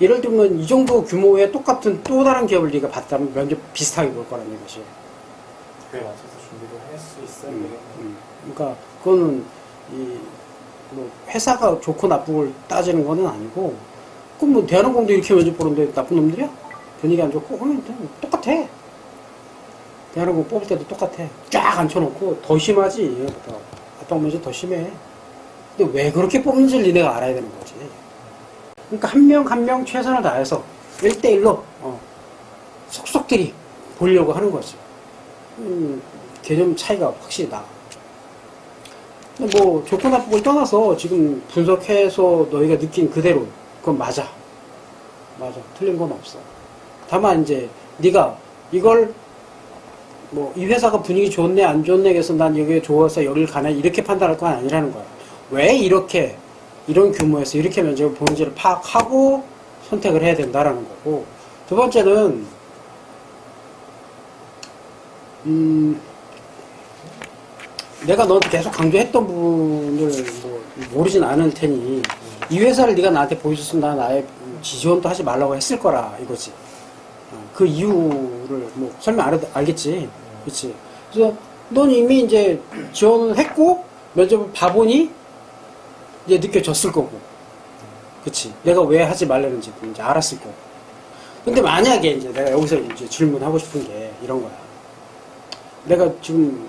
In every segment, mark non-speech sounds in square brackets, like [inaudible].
예를 들면 이 정도 규모의 똑같은 또 다른 기업을 네가 봤다면 면접 비슷하게 볼 거라는 것이. 그에 맞춰서 준비를 할 수 있어야 음, 되겠네. 음. 그러니까 그거는 이 뭐 회사가 좋고 나쁘고를 따지는 거는 아니고 그럼 뭐 대한항공도 이렇게 면접 보는데 나쁜 놈들이야? 분위기 안 좋고 그러면 또 똑같아. 대한항공 뽑을 때도 똑같아. 쫙 앉혀놓고 더 심하지. 아빠 면접 더 심해. 근데 왜 그렇게 뽑는지를 니네가 알아야 되는 거지. 그러니까 한 명 한 명 최선을 다해서 1대1로 어, 속속들이 보려고 하는 거지. 음, 개념 차이가 확실히 나. 근데 뭐 좋고 나쁘고를 떠나서 지금 분석해서 너희가 느낀 그대로 그건 맞아. 맞아. 틀린 건 없어. 다만 이제 네가 이걸 뭐 이 회사가 분위기 좋네 안 좋네 해서 난 여기에 좋아서 여기를 가네 이렇게 판단할 건 아니라는 거야. 왜 이렇게 이런 규모에서 이렇게 면접을 보는지를 파악하고 선택을 해야 된다라는 거고 두 번째는 음 내가 너한테 계속 강조했던 부분을 뭐 모르진 않을 테니 이 회사를 네가 나한테 보여줬으면 난 아예 지원도 하지 말라고 했을 거라 이거지. 어, 그 이유를 뭐 설명 안 해도 알겠지. 그렇지. 그래서 넌 이미 이제 지원을 했고 면접을 봐보니 이제 느껴졌을 거고. 그치. 내가 왜 하지 말라는지 이제 알았을 거고. 근데 만약에 이제 내가 여기서 이제 질문하고 싶은 게 이런 거야. 내가 지금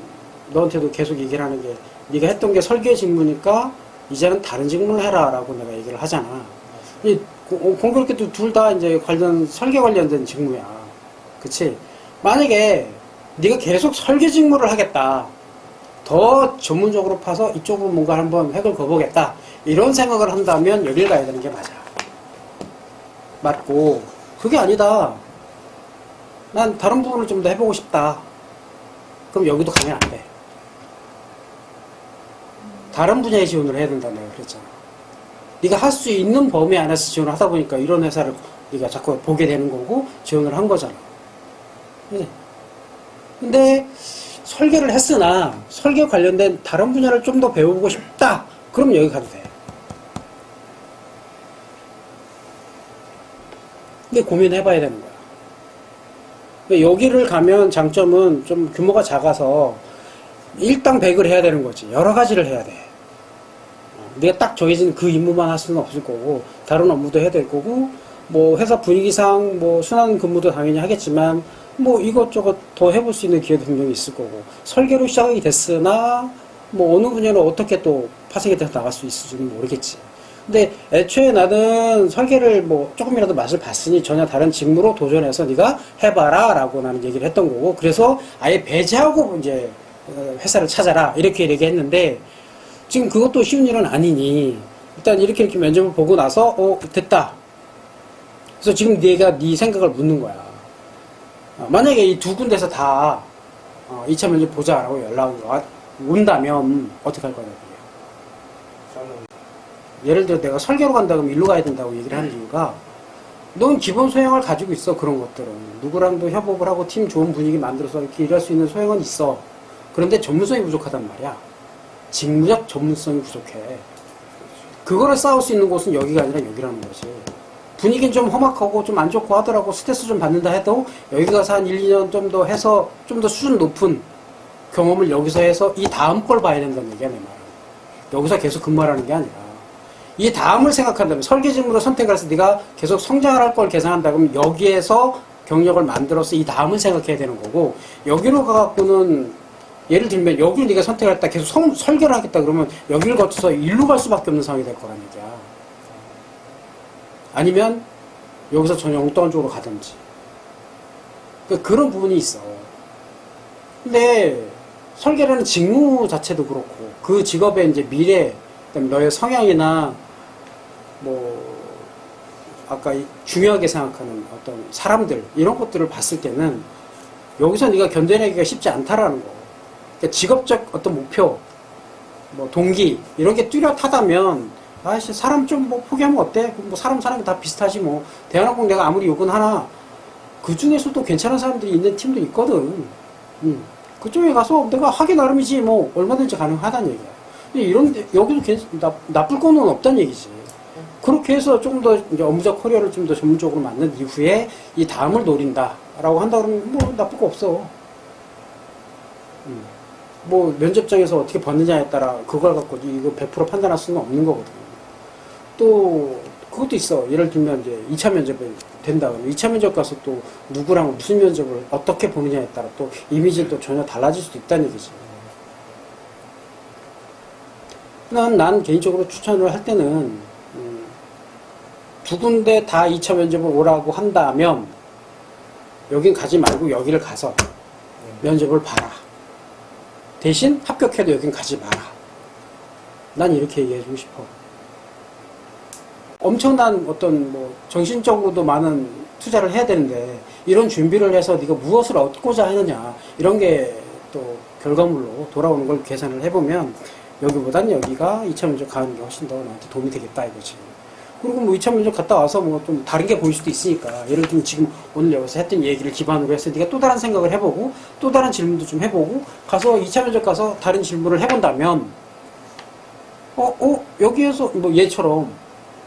너한테도 계속 얘기를 하는 게 네가 했던 게 설계 직무니까 이제는 다른 직무를 해라 라고 내가 얘기를 하잖아. 이 고- 공교롭게도 둘 다 이제 관련 설계 관련된 직무야. 그치? 만약에 네가 계속 설계 직무를 하겠다. 더 전문적으로 파서 이쪽으로 뭔가 한번 획을 그어보겠다. 이런 생각을 한다면 여길 가야 되는 게 맞아. 맞고, 그게 아니다. 난 다른 부분을 좀 더 해보고 싶다. 그럼 여기도 가면 안 돼. 다른 분야에 지원을 해야 된다 내가 그랬잖아. 네가 할 수 있는 범위 안에서 지원을 하다 보니까 이런 회사를 네가 자꾸 보게 되는 거고 지원을 한 거잖아. 네. 근데 설계를 했으나 설계 관련된 다른 분야를 좀 더 배워보고 싶다. 그럼 여기 가도 돼. 근데 고민해 봐야 되는 거야. 여기를 가면 장점은 좀 규모가 작아서 일당 백을 해야 되는 거지. 여러 가지를 해야 돼. 어, 네가 딱 정해진 그 임무만 할 수는 없을 거고, 다른 업무도 해야 될 거고, 뭐 회사 분위기상 뭐 순환 근무도 당연히 하겠지만, 뭐 이것저것 더 해볼 수 있는 기회도 분명히 있을 거고, 설계로 시작이 됐으나, 뭐 어느 분야는 어떻게 또 파생이 돼서 나갈 수 있을지는 모르겠지. 근데 애초에 나는 설계를 뭐 조금이라도 맛을 봤으니 전혀 다른 직무로 도전해서 네가 해봐라 라고 나는 얘기를 했던 거고 그래서 아예 배제하고 이제 어, 회사를 찾아라 이렇게 얘기했는데 지금 그것도 쉬운 일은 아니니 일단 이렇게 이렇게 면접을 보고 나서 어 됐다 그래서 지금 네가 네 생각을 묻는 거야. 어, 만약에 이 두 군데서 다 어, 2차 면접 보자라고 연락이 와- 온다면 어떻게 할 거냐 그게. 저는 예를 들어 내가 설계로 간다 그러면 일로 가야 된다고 얘기를 하는 이유가 넌 기본 소양을 가지고 있어 그런 것들은. 누구랑도 협업을 하고 팀 좋은 분위기 만들어서 이렇게 일할 수 있는 소양은 있어. 그런데 전문성이 부족하단 말이야. 직무적 전문성이 부족해. 그거를 쌓을 수 있는 곳은 여기가 아니라 여기라는 거지 분위기는 좀 험악하고 좀 안 좋고 하더라고 스트레스 좀 받는다 해도 여기 가서 한 1, 2년 좀 더 해서 좀 더 수준 높은 경험을 여기서 해서 이 다음 걸 봐야 된다는 얘기야 내 말은. 여기서 계속 근무하라는 게 아니라. 이 다음을 생각한다면 설계직무로 선택을 해서 네가 계속 성장할 걸 계산한다 그러면 여기에서 경력을 만들어서 이 다음을 생각해야 되는 거고 여기로 가갖고는 예를 들면 여기를 네가 선택했다 계속 성- 설계를 하겠다 그러면 여기를 거쳐서 일로 갈 수밖에 없는 상황이 될 거란 얘기야 아니면 여기서 전혀 엉뚱한 쪽으로 가든지 그러니까 그런 부분이 있어 근데 설계라는 직무 자체도 그렇고 그 직업의 이제 미래 그다음에 너의 성향이나 뭐 아까 이 중요하게 생각하는 어떤 사람들 이런 것들을 봤을 때는 여기서 네가 견뎌내기가 쉽지 않다라는 거. 그러니까 직업적 어떤 목표, 뭐 동기 이런 게 뚜렷하다면 아씨 사람 좀 뭐 포기하면 어때? 뭐 사람 사는 게 다 비슷하지 뭐 대한항공 내가 아무리 욕은 하나 그 중에서도 괜찮은 사람들이 있는 팀도 있거든. 음. 그쪽에 가서 내가 하기 나름이지 뭐 얼마든지 가능하다는 얘기야. 근데 이런 데 여기도 괜, 나, 나쁠 거는 없다는 얘기지. 그렇게 해서 조금 더 이제 업무적 커리어를 좀 더 전문적으로 만든 이후에 이 다음을 노린다라고 한다 그러면 뭐 나쁠 거 없어. 음. 뭐 면접장에서 어떻게 받느냐에 따라 그걸 갖고 이거 100% 판단할 수는 없는 거거든요. 또 그것도 있어. 예를 들면 이제 2차 면접을 된다 그러면 2차 면접 가서 또 누구랑 무슨 면접을 어떻게 보느냐에 따라 또 이미지는 또 전혀 달라질 수도 있다는 얘기지. 난, 난 개인적으로 추천을 할 때는 음, 두 군데 다 2차 면접을 오라고 한다면 여긴 가지 말고 여기를 가서 면접을 봐라. 대신 합격해도 여긴 가지 마라. 난 이렇게 얘기해주고 싶어. 엄청난 어떤 뭐 정신적으로도 많은 투자를 해야 되는데 이런 준비를 해서 네가 무엇을 얻고자 하느냐 이런 게 또 결과물로 돌아오는 걸 계산을 해보면 여기보단 여기가 2차 면접 가는 게 훨씬 더 나한테 도움이 되겠다 이거지. 그리고 뭐 2차 면접 갔다 와서 뭐 좀 다른 게 보일 수도 있으니까 예를 들면 지금 오늘 여기서 했던 얘기를 기반으로 해서 네가 또 다른 생각을 해보고 또 다른 질문도 좀 해보고 가서 2차 면접 가서 다른 질문을 해본다면 어, 어, 여기에서 뭐 얘처럼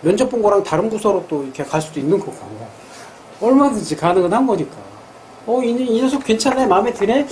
면접 본 거랑 다른 부서로 또 이렇게 갈 수도 있는 거고. 얼마든지 가능은 한 거니까. 어, 이, 이 녀석 괜찮네 마음에 드네?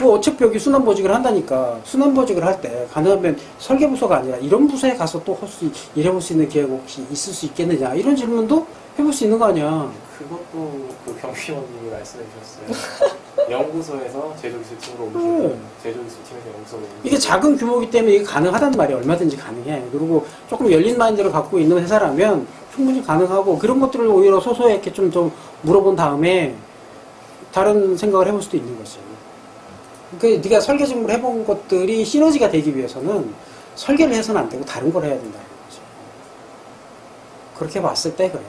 뭐 어차피 여기 순환보직을 한다니까. 순환보직을 할 때 가능하면 설계부서가 아니라 이런 부서에 가서 또할수 일해볼 수 있는 기회가 혹시 있을 수 있겠느냐. 이런 질문도 해볼 수 있는 거 아니야. 그것도 그 경비원님이 말씀해 주셨어요. [laughs] 연구소에서 제조기술팀으로 오시는 네. 제조기술팀에서 연구소로 오시는 이게 작은 규모이기 때문에 이게 가능하단 말이야. 얼마든지 가능해. 그리고 조금 열린 마인드를 갖고 있는 회사라면 충분히 가능하고 그런 것들을 오히려 소소하게 좀더 물어본 다음에 다른 생각을 해볼 수도 있는 거지. 그 네가 설계 직무를 해본 것들이 시너지가 되기 위해서는 설계를 해서는 안 되고 다른 걸 해야 된다는 거지. 그렇게 봤을 때 그래.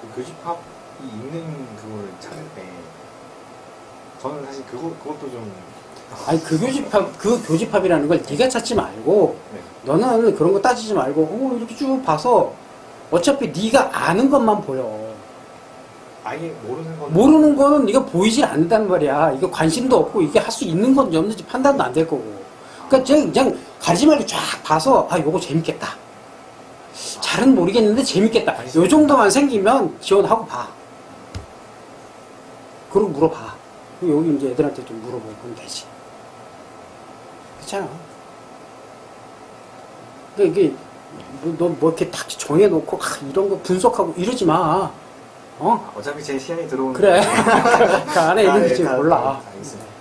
그 교집합 이 있는 그걸 찾을 때 저는 사실 그거 그것도 좀 아니 그 교집합 그 교집합이라는 걸 네가 찾지 말고 네. 너는 그런 거 따지지 말고 어, 이렇게 쭉 봐서 어차피 네가 아는 것만 보여. 아예 모르는 건 모르는 거는 네가 보이질 않는단 말이야. 이거 관심도 없고 이게 할 수 있는 건지 없는지 판단도 안 될 거고. 그러니까 쟤 그냥 가리지 말고 쫙 봐서 아 요거 재밌겠다. 잘은 모르겠는데 재밌겠다. 요 정도만 생기면 지원하고 봐. 그리고 물어봐. 여기 이제 애들한테 좀 물어보고 그러면 되지. 그렇잖아. 그러니까 이게 너뭐 이렇게 딱 정해놓고 아, 이런 거 분석하고 이러지 마. 어? 어차피 제 시야에 들어오는 그래. 거- [laughs] 그 안에 아, 있는지 네, 다- 몰라. 알겠습니다.